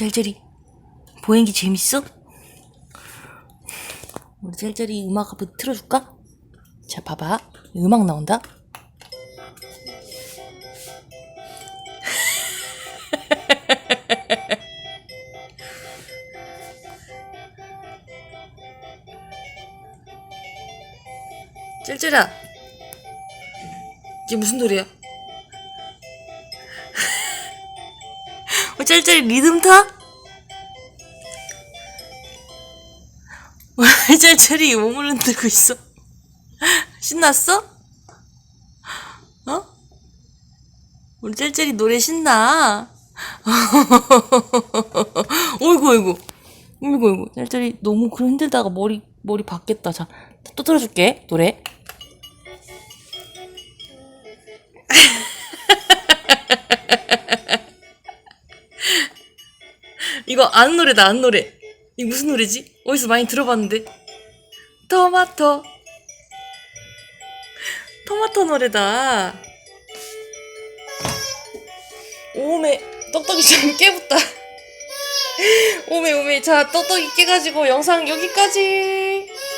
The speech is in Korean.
짤짤이 보행기 재밌어? 우리 짤짤이 음악 한번 틀어줄까? 자 봐봐 음악 나온다 짤짤아 이게 무슨 노래야? 어, 짤짤이 리듬 타? 왜 짤짤이 몸을 흔들고 있어? 신났어? 어? 우리 짤짤이 노래 신나. 어이구, 어이구. 어이구, 어이구. 짤짤이 너무 그 흔들다가 머리, 머리 받겠다. 자, 또 틀어줄게, 노래. 이거 아는 노래다, 아는 노래. 이게 무슨 노래지? 어디서 많이 들어봤는데. 토마토. 토마토 노래다. 오메, 떡떡이 좀 깨붙다. 오메, 오메. 자, 떡떡이 깨가지고 영상 여기까지.